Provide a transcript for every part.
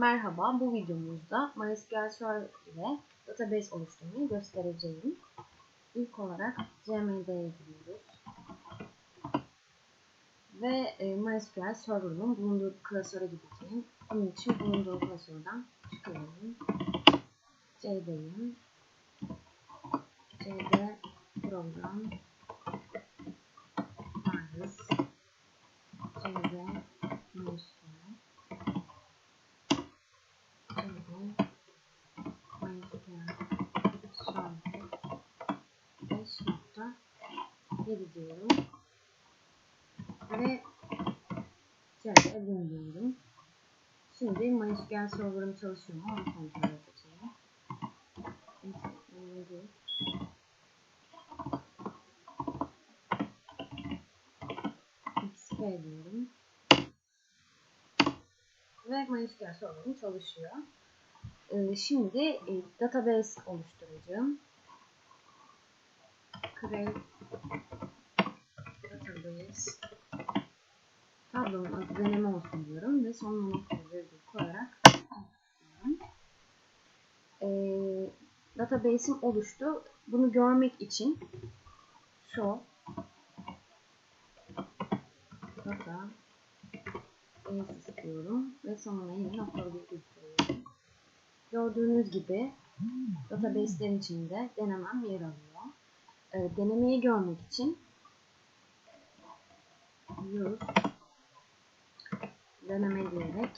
Merhaba, bu videomuzda MySQL Server ile database oluşturmayı göstereceğim. İlk olarak CMD'ye giriyoruz. Ve e, MySQL Server'ın bulunduğu klasöre gideceğim. Bunun için bulunduğu klasörden çıkıyorum. C'deyim. C'de program 5.7 diyorum. Ve içeride döndürüyorum. Şimdi MySQL server'ım çalışıyor mu? Onu kontrol edeceğim. Evet, XP diyorum. Ve MySQL server'ım çalışıyor. Ee, şimdi e, database oluşturacağım. Create database tablonun adı deneme olsun diyorum ve sonuna nokta virgül koyarak ee, database'im oluştu. Bunu görmek için show data base istiyorum ve sonuna yine virgül koyuyorum. Gördüğünüz gibi database'lerin içinde denemem yer alıyor. E, denemeyi görmek için use deneme diyerek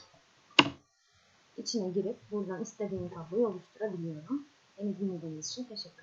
içine girip buradan istediğim tabloyu oluşturabiliyorum. Beni dinlediğiniz için teşekkür ederim.